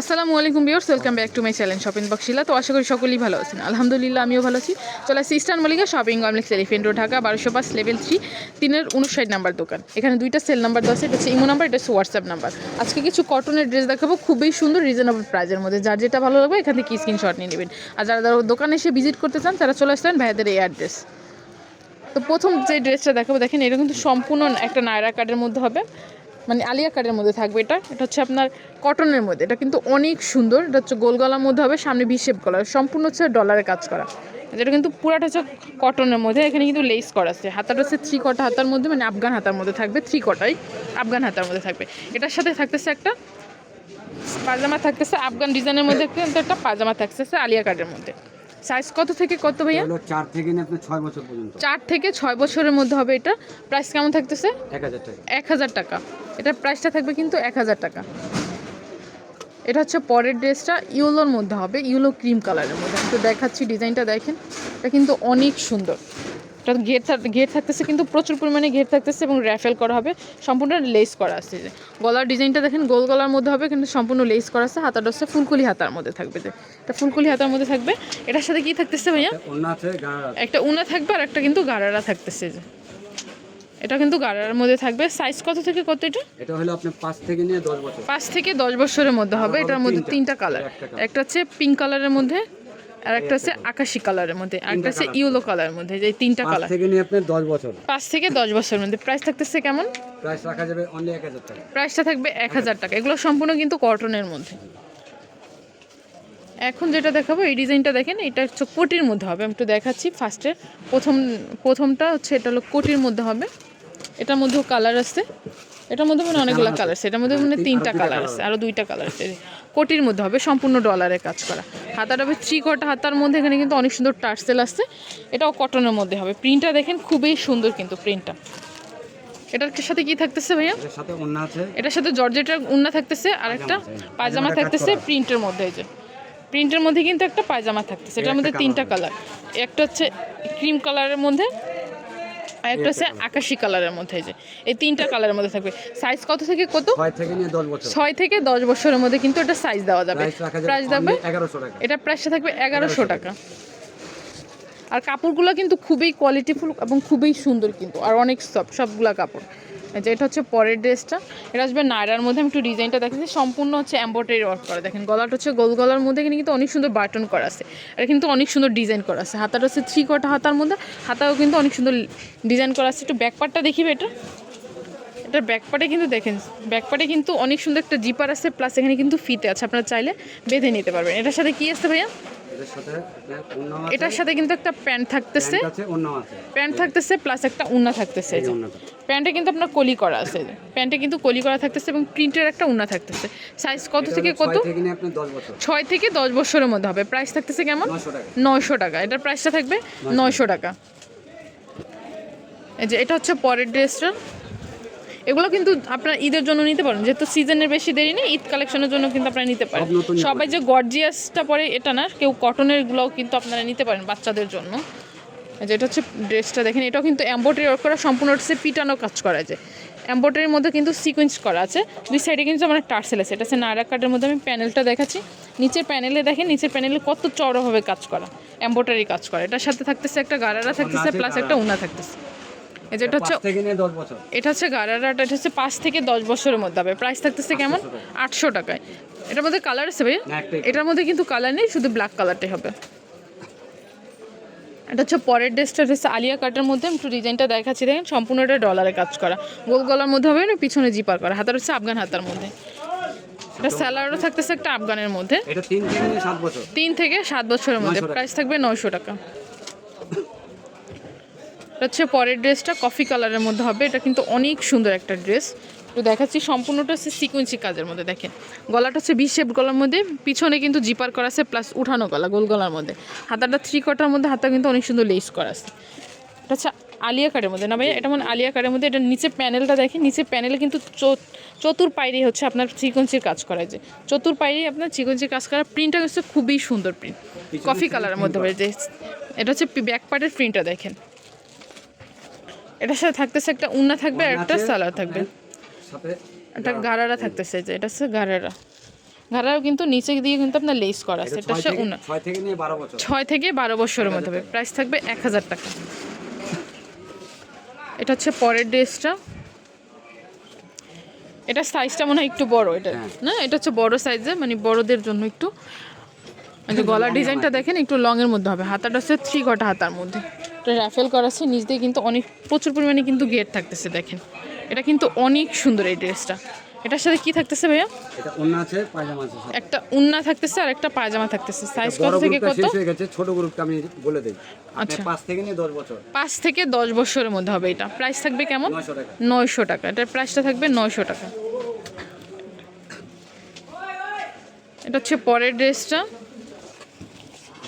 আসসালামু আলাইকুম viewers welcome back to my channel shopping বক্সিলা তো আশা করি সকলেই ভালো আছেন। আলহামদুলিল্লাহ, আমিও ভালো আছি। চলে আসছি Eastern Mallika shopping complex Elephant Road Dhaka বারোশো পাঁচ লেভেল থ্রি তিনের উনষাট নাম্বার দোকান। এখানে দুইটা সেল নাম্বার দেওয়া আছে, এটা ইমো নাম্বার এটা হচ্ছে হোয়াটসঅ্যাপ নাম্বার আজকে কিছু কটনের ড্রেস দেখাবো, খুবই সুন্দর রিজনেবল প্রাইজের মধ্যে। যার যেটা ভালো লাগবে, এখান থেকে স্ক্রিনশট নিয়ে নেবেন। আর যারা যারা দোকানে এসে ভিজিট করতে চান, তারা চলে আসতেন ভাইয়াদের এই অ্যাড্রেস তো প্রথম যে ড্রেসটা দেখাবো, দেখেন, এটা কিন্তু সম্পূর্ণ একটা নায়রা কার্ডের মধ্যে হবে। মানে আলিয়া কার্ডের মধ্যে থাকবে এটা। এটা হচ্ছে আপনার কটনের মধ্যে। এটা কিন্তু অনেক সুন্দর। এটা হচ্ছে গোল গলার মধ্যে হবে, সামনে ভিশেপ গলা সম্পূর্ণ হচ্ছে ডলারে কাজ করা। যেটা কিন্তু পুরাটা হচ্ছে কটনের মধ্যে। এখানে কিন্তু লেস করা আছে। হাতাটা হচ্ছে থ্রি কটা হাতার মধ্যে মানে আফগান হাতার মধ্যে থাকবে। থ্রি কটাই আফগান হাতার মধ্যে থাকবে। এটার সাথে থাকতেছে একটা পাজামা থাকতেছে, আফগান ডিজাইনের মধ্যে একটা পাজামা থাকতেছে আলিয়া কার্ডের মধ্যে। সাইজ কত থেকে কত ভাইয়া? চার থেকে ছয় বছর পর্যন্ত। চার থেকে ছয় বছরের মধ্যে হবে এটা। প্রাইস কেমন থাকতেছে? এক হাজার টাকা। এক হাজার টাকা। এটার প্রাইসটা থাকবে কিন্তু এক হাজার টাকা। এটা হচ্ছে পরের ড্রেসটা ইউলোর মধ্যে হবে ইউলো ক্রিম কালারের মধ্যে। আমি তো দেখাচ্ছি ডিজাইনটা দেখেন। এটা কিন্তু অনেক সুন্দর। এটা ঘের ঘের থাকতেছে কিন্তু প্রচুর পরিমাণে ঘের থাকতেছে এবং র্যাফেল করা হবে সম্পূর্ণ লেস করা আছে যে। গলার ডিজাইনটা দেখেন গোল গলার মধ্যে হবে কিন্তু সম্পূর্ণ লেস করা আছে হাতাটা হচ্ছে ফুলকুলি হাতার মধ্যে থাকবে যে। এটা ফুলকুলি হাতার মধ্যে থাকবে। এটার সাথে কি থাকতেছে ভাইয়া। একটা উনা থাকবে আর একটা কিন্তু গারারা থাকতেছে যে। এটা কিন্তু গারার মধ্যে থাকবে। সাইজ কত থেকে কত এটা? এটা হলো আপনার পাঁচ থেকে নিয়ে দশ বছর। পাঁচ থেকে দশ বছরের মধ্যে হবে। এটার মধ্যে তিনটা। কালার। একটা হচ্ছে পিঙ্ক কালারের মধ্যে। আর একটা হচ্ছে আকাশি কালারের মধ্যে আর একটা হচ্ছে ইয়েলো কালারের মধ্যে যে এই তিনটা কালার থেকে নিয়ে আপনার দশ বছর। পাঁচ থেকে দশ বছরের মধ্যে। প্রাইস থাকতেছে কেমন? প্রাইস রাখা যাবে অনলি এক হাজার টাকা। প্রাইসটা থাকবে এক হাজার টাকা। এগুলো সম্পূর্ণ কিন্তু কটনের মধ্যে। এখন যেটা দেখাবো এই ডিজাইনটা দেখেন এটা হচ্ছে কোটির মধ্যে হবে। আমি একটু দেখাচ্ছি ফার্স্টে প্রথম প্রথমটা হচ্ছে এটা হলো কোটির মধ্যে হবে। এটার মধ্যেও কালার আছে। এটার মধ্যে মানে অনেকগুলো কালার আছে এটার মধ্যে মানে তিনটা কালার আছে আরও দুইটা কালার আছে কোটির মধ্যে হবে সম্পূর্ণ ডলারে কাজ করা। হাতাটা হবে থ্রি কটা হাতার মধ্যে এখানে কিন্তু অনেক সুন্দর টার্সেল আসছে এটাও কটনের মধ্যে হবে। প্রিন্টটা দেখেন খুবই সুন্দর কিন্তু প্রিন্টটা এটার সাথে কি থাকতেছে ভাইয়া? এটার সাথে অন্য আছে। এটার সাথে জর্জেটার উন্না থাকতেছে আর একটা পায়জামা, পায়জামা থাকতেছে প্রিন্টের মধ্যে এই যে। প্রিন্টের মধ্যে কিন্তু একটা পায়জামা থাকতেছে এটার মধ্যে তিনটা কালার একটা হচ্ছে ক্রিম কালারের মধ্যে আর একটা হচ্ছে আকাশি কালারের মধ্যে যে এই তিনটা কালারের মধ্যে থাকবে। সাইজ কত থেকে কত? ছয় থেকে দশ বছরের মধ্যে কিন্তু এটা সাইজ দেওয়া যাবে। প্রাইস টাকা। এটা প্রাইসটা থাকবে এগারোশো টাকা। আর কাপড়গুলো কিন্তু খুবই কোয়ালিটিফুল এবং খুবই সুন্দর কিন্তু আর অনেক সব সবগুলা কাপড়। যে এটা হচ্ছে পরের ড্রেসটা। এটা আসবে নায়রার মধ্যে, আমি একটু ডিজাইনটা দেখেছি সম্পূর্ণ হচ্ছে এম্ব্রয়ডারি ওয়ার্ক করা। দেখেন, গলাটা হচ্ছে গোল গলার মধ্যে কিন্তু অনেক সুন্দর বাটন করা আছে। এটা কিন্তু অনেক সুন্দর ডিজাইন করা আছে। হাতাটা হচ্ছে থ্রি কটা হাতার মধ্যে, হাতাও কিন্তু অনেক সুন্দর ডিজাইন করা আছে। একটু ব্যাক পার্টটা দেখিবে এটা। এটার ব্যাকপার্টে কিন্তু দেখেন ব্যাকপার্টে কিন্তু অনেক সুন্দর একটা জিপার আছে প্লাস এখানে কিন্তু ফিতে আছে। আপনারা চাইলে বেঁধে নিতে পারবেন। এটার সাথে কী আছে ভাইয়া? এটার সাথে এটার কিন্তু একটা প্যান্ট থাকতেছে। প্যান্ট থাকতেছে প্লাস একটা উন্না থাকতেছে। প্যান্টে কিন্তু আপনার কলি করা আছে। প্যান্টে কিন্তু কলি করা থাকতেছে এবং প্রিন্টের একটা উন্না থাকতেছে। সাইজ কত থেকে কত? ছয় থেকে দশ বছরের মধ্যে হবে। প্রাইস থাকতেছে কেমন? নয়শো টাকা। এটার প্রাইসটা থাকবে নয়শো টাকা। এই যে এটা হচ্ছে পরের ড্রেসটা এগুলো কিন্তু আপনার ঈদের জন্য নিতে পারেন। যেহেতু সিজনের বেশি দেরি নেই ঈদ কালেকশনের জন্য কিন্তু আপনারা নিতে পারেন। সবাই যে গর্জিয়াসটা পরে এটা না কেউ কটনের গুলোও কিন্তু আপনারা নিতে পারেন বাচ্চাদের জন্য। এই যে এটা হচ্ছে ড্রেসটা দেখেন এটাও কিন্তু এম্ব্রয়ডারি ওয়ার্ক করা সম্পূর্ণ হচ্ছে পিটানো কাজ করা আছে এম্ব্রয়ডারির মধ্যে কিন্তু সিকোয়েন্স করা আছে। দুই সাইডে কিন্তু আমার টার্সেল আছে এটা হচ্ছে নায়রা কার্ডের মধ্যে আমি প্যানেলটা দেখাচ্ছি। নিচের প্যানেলে দেখেন নিচের প্যানেলে কত চড়াভাবে কাজ করা এম্ব্রয়ডারি কাজ করা। এটার সাথে থাকতেছে একটা গারারা থাকতেছে প্লাস একটা উনা থাকতেছে। এই যে এটা হচ্ছে এটা হচ্ছে গারারাটা এটা হচ্ছে পাঁচ থেকে দশ বছরের মধ্যে হবে। প্রাইস থাকতেছে কেমন? আটশো টাকায়। এটার মধ্যে কালার আছে ভাই এটার মধ্যে কিন্তু কালার নেই শুধু ব্ল্যাক কালারটাই হবে। এটা হচ্ছে পরের ড্রেসটা হচ্ছে আলিয়া কাটের মধ্যে। একটু ডিজাইনটা দেখাচ্ছি দেখেন সম্পূর্ণ এটা ডলারে কাজ করা। গোল গলার মধ্যে হবে না পিছনে জিপার করা। হাতার হচ্ছে আফগান হাতার মধ্যে। এটা স্যালারও থাকতেছে একটা আফগানের মধ্যে। তিন থেকে সাত বছরের মধ্যে। 900 প্রাইস থাকবে নয়শো টাকা। হচ্ছে পরের ড্রেসটা কফি কালারের মধ্যে হবে। এটা কিন্তু অনেক সুন্দর একটা ড্রেস। একটু দেখাচ্ছি সম্পূর্ণটা হচ্ছে সিকুয়েন্সি কাজের মধ্যে দেখেন। গলাটা হচ্ছে বি শেপ গলার মধ্যে পিছনে কিন্তু জিপার করা আছে প্লাস উঠানো গলা গোল গলার মধ্যে। হাতাটা থ্রি কটার মধ্যে হাতা কিন্তু অনেক সুন্দর লেস করা আছে। এটা হচ্ছে আলিয়া কাটের মধ্যে। না ভাই এটা মানে আলিয়া কাটের মধ্যে এটা নিচে প্যানেলটা দেখেন নিচে প্যানেলে কিন্তু চতুর পাইরে হচ্ছে আপনার সিকোয়েন্সির কাজ করা যে। চতুর পাইরে আপনার সিকোয়েন্সির কাজ করা প্রিন্টটা হচ্ছে খুবই সুন্দর প্রিন্ট কফি কালারের মধ্যে এটা হচ্ছে ব্যাক পার্টের প্রিন্টটা দেখেন। এটার সাথে থাকতেছে একটা উন্না থাকবে আর একটা সালার থাকবে। সাথে একটা গারারা থাকতেছে যে এটা হচ্ছে গারারা ঘাড়াও কিন্তু নিচে দিয়ে কিন্তু আপনার লেস করা আছে এটা হচ্ছে উনা ছয় থেকে বারো বছরের মধ্যে হবে। প্রাইস থাকবে এক হাজার টাকা। এটা হচ্ছে পরের ড্রেসটা। এটা সাইজটা মনে হয় একটু বড় এটা। হ্যাঁ। না এটা হচ্ছে বড় সাইজে মানে বড়দের জন্য একটু। গলার ডিজাইনটা দেখেন একটু লং এর মধ্যে হবে। হাতাটা হচ্ছে থ্রি ঘটা হাতার মধ্যে। এটা র্যাফেল করা আছে নিচ দিয়ে কিন্তু অনেক প্রচুর পরিমাণে কিন্তু গেট থাকতেছে দেখেন। এটা কিন্তু অনেক সুন্দর এই ড্রেসটা এটার সাথে কি থাকতেছে ভাইয়া? এটা আছে পায়জামা আছে একটা উন্না থাকতেছে আর একটা পায়জামা থাকতেছে। সাইজ কত থেকে কত? শেষ হয়ে গেছে ছোট গ্রুপটা আমি বলে দিই। আচ্ছা। পাঁচ থেকে নিয়ে দশ বছর। পাঁচ থেকে দশ বছরের মধ্যে হবে এটা। প্রাইস থাকবে কেমন? নয়শো টাকা। নয়শো টাকা। এটার প্রাইসটা থাকবে নয়শো টাকা। এটা হচ্ছে পরের ড্রেসটা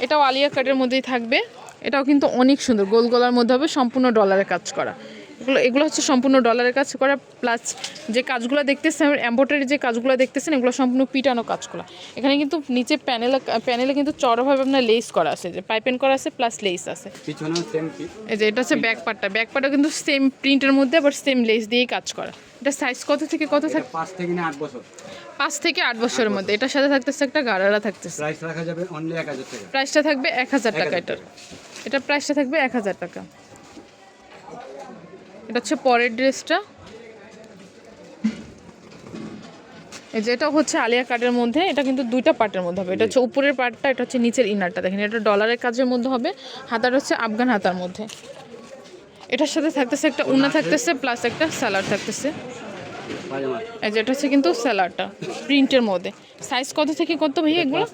এটাও আলিয়া কাটের মধ্যেই থাকবে। এটাও কিন্তু অনেক সুন্দর। গোল গলার মধ্যে হবে সম্পূর্ণ ডলারের কাজ করা। এগুলো এগুলো হচ্ছে সম্পূর্ণ ডলারের কাজ করা প্লাস যে কাজগুলো দেখতেছেন এম্ব্রয়ডারি যে কাজগুলো দেখতেছেন এগুলো সম্পূর্ণ পিটানো কাজ করা। এখানে কিন্তু নিচে প্যানেলে প্যানেলে কিন্তু চড়াভাবে আপনার লেস করা আছে যে পাইপেন করা আছে প্লাস লেস আছে। এই যে এটা হচ্ছে ব্যাক পার্টটা ব্যাক পার্টটা কিন্তু সেম প্রিন্টের মধ্যে আবার সেম লেস দিয়েই কাজ করা। এটা সাইজ কত থেকে কত থাকে পাঁচ থেকে আট বছর। পাঁচ থেকে আট বছরের মধ্যে। এটার সাথে থাকতেছে একটা গাড়ারা থাকতেছে। প্রাইস রাখা যাবে অনলি এক হাজার টাকা। প্রাইসটা থাকবে এক হাজার টাকা এটার। এটার প্রাইসটা থাকবে এক হাজার টাকা। এটা হচ্ছে পরের ড্রেসটা। এই যে এটা হচ্ছে আলিয়া কাটের মধ্যে, এটা কিন্তু দুইটা পার্টের মধ্যে হবে। এটা হচ্ছে উপরের পার্টটা, এটা হচ্ছে নিচের ইনারটা দেখেন, এটা ডলারের কাজের মধ্যে হবে, হাতাটা হচ্ছে আফগান হাতার মধ্যে। এটার সাথে থাকতেছে একটা উন্না থাকতেছে প্লাস একটা স্যালাড থাকতেছে। এই যে এটা হচ্ছে কিন্তু স্যালাডটা প্রিন্টের মধ্যে। সাইজ কত থেকে কত ভাই এগুলো?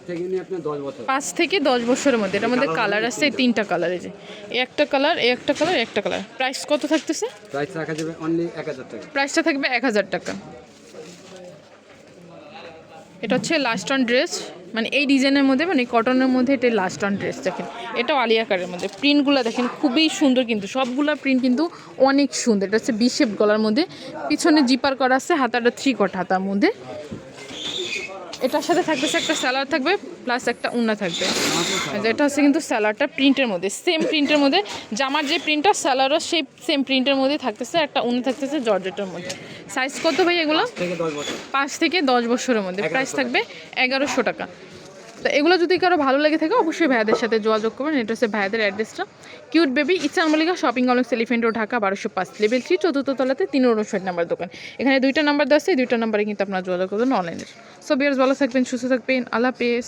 পাঁচ থেকে দশ বছরের মধ্যে। এটার মধ্যে কালার আছে এই তিনটা কালার এই যে। একটা কালার এই একটা কালার একটা কালার। প্রাইস কত থাকতেছে? প্রাইসটা থাকবে এক হাজার টাকা। এটা হচ্ছে লাস্ট অন ড্রেস মানে এই ডিজাইনের মধ্যে মানে কটনের মধ্যে এটা লাস্ট অন ড্রেস দেখেন। এটাও আলিয়া কারের মধ্যে। প্রিন্টগুলো দেখেন খুবই সুন্দর কিন্তু, সবগুলো প্রিন্ট কিন্তু অনেক সুন্দর। এটা হচ্ছে বিশেপ গলার মধ্যে। পিছনে জিপার করা আছে, হাতাটা থ্রি কট হাতার মধ্যে। এটার সাথে থাকতেছে একটা স্যালাড থাকবে প্লাস একটা উন্না থাকবে। এটা হচ্ছে কিন্তু স্যালাডটা প্রিন্টের মধ্যে। সেম প্রিন্টের মধ্যে, জামার যে প্রিন্টটা স্যালাডও সেই সেম প্রিন্টের মধ্যে থাকতেছে, একটা উন্না থাকতেছে, জর্জেটের মধ্যে। সাইজ কত ভাই এগুলো? পাঁচ থেকে দশ বছরের মধ্যে। প্রাইস থাকবে এগারোশো টাকা। তো এগুলো যদি কারও ভালো লেগে থাকে অবশ্যই ভাইয়াদের সাথে যোগাযোগ করবেন। এটা হচ্ছে ভাইয়াদের অ্যাড্রেসটা। Cute baby ইচ্ছান Mallika shopping complex Elephant Road Dhaka বারোশো পাঁচ লেভেল থ্রি চতুর্থ তলাতে তিন উনষাট নাম্বার দোকান। এখানে দুইটা নাম্বার দেওয়া আছে এই দুইটা নাম্বারে কিন্তু আপনারা যোগাযোগ করবেন অনলাইনে সো বিয়ার্স ভালো থাকবেন সুস্থ থাকবেন। আল্লাহ পেস